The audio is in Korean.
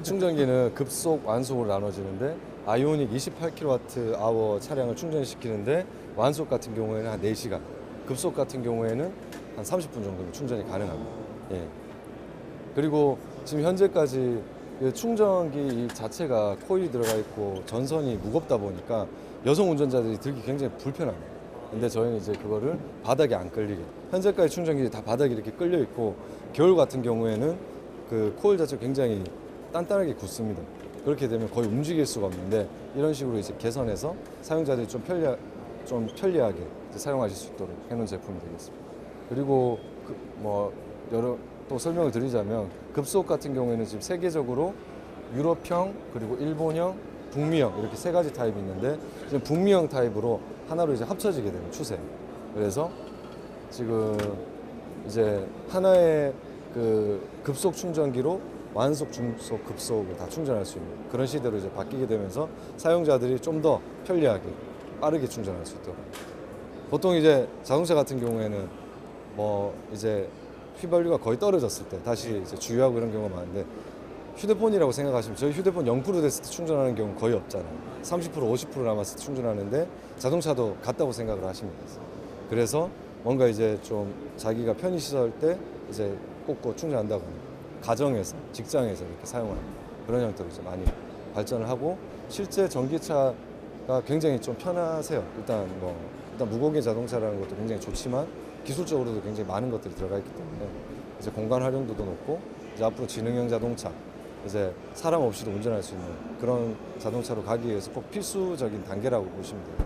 충전기는 급속, 완속으로 나눠지는데 아이오닉 28kWh 차량을 충전시키는데 완속 같은 경우에는 한 4시간, 급속 같은 경우에는 한 30분 정도 충전이 가능합니다. 예. 그리고 지금 현재까지 그 충전기 이 자체가 코일이 들어가 있고 전선이 무겁다 보니까 여성 운전자들이 들기 굉장히 불편합니다. 근데 저희는 이제 그거를 바닥에 안 끌리게 현재까지 충전기들이 다 바닥에 이렇게 끌려 있고 겨울 같은 경우에는 그 코일 자체가 굉장히 단단하게 굳습니다. 그렇게 되면 거의 움직일 수가 없는데 이런 식으로 이제 개선해서 사용자들이 좀 편리 좀 편리하게 사용하실 수 있도록 해놓은 제품이 되겠습니다. 그리고 그 뭐 여러 또 설명을 드리자면 급속 같은 경우에는 지금 세계적으로 유럽형 그리고 일본형, 북미형 이렇게 세 가지 타입이 있는데 지금 북미형 타입으로 하나로 이제 합쳐지게 되는 추세. 그래서 지금 이제 하나의 그 급속 충전기로 완속, 중속, 급속을 다 충전할 수 있는 그런 시대로 이제 바뀌게 되면서 사용자들이 좀 더 편리하게 빠르게 충전할 수 있도록. 보통 이제 자동차 같은 경우에는 뭐 이제 휘발유가 거의 떨어졌을 때 다시 이제 주유하고 이런 경우가 많은데 휴대폰이라고 생각하시면 저희 휴대폰 0% 됐을 때 충전하는 경우 거의 없잖아요. 30% 50% 남았을 때 충전하는데 자동차도 같다고 생각을 하시면 돼요. 그래서 뭔가 이제 좀 자기가 편의 시설 때 이제 꽂고 충전한다거나 가정에서 직장에서 이렇게 사용하는 그런 형태로 이제 많이 발전을 하고 실제 전기차가 굉장히 좀 편하세요. 일단 뭐 일단 무공해 자동차라는 것도 굉장히 좋지만 기술적으로도 굉장히 많은 것들이 들어가 있기 때문에 이제 공간 활용도도 높고 이제 앞으로 지능형 자동차 이제 사람 없이도 운전할 수 있는 그런 자동차로 가기 위해서 꼭 필수적인 단계라고 보시면 돼요.